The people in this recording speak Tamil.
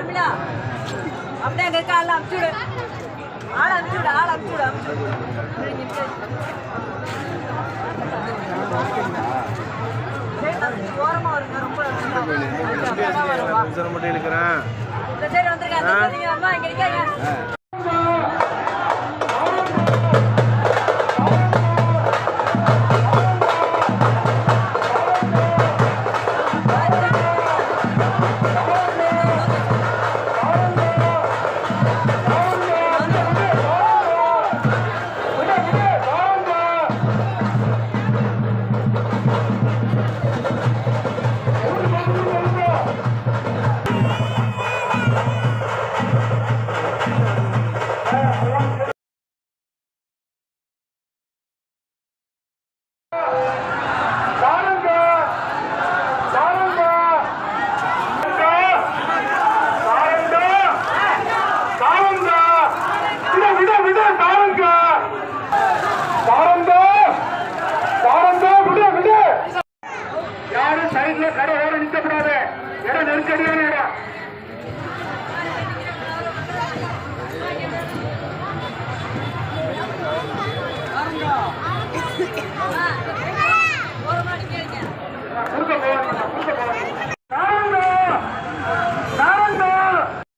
ஷர்மிளா அப்படியே எங்க இருக்க ஆள் அமுச்சுடு ஆள் அமுச்சுடு ஆள் அமுச்சுடு அமுச்சுடு ஓரமா வருங்க ரொம்ப சரி வந்துருக்கேன் Oh! Okay.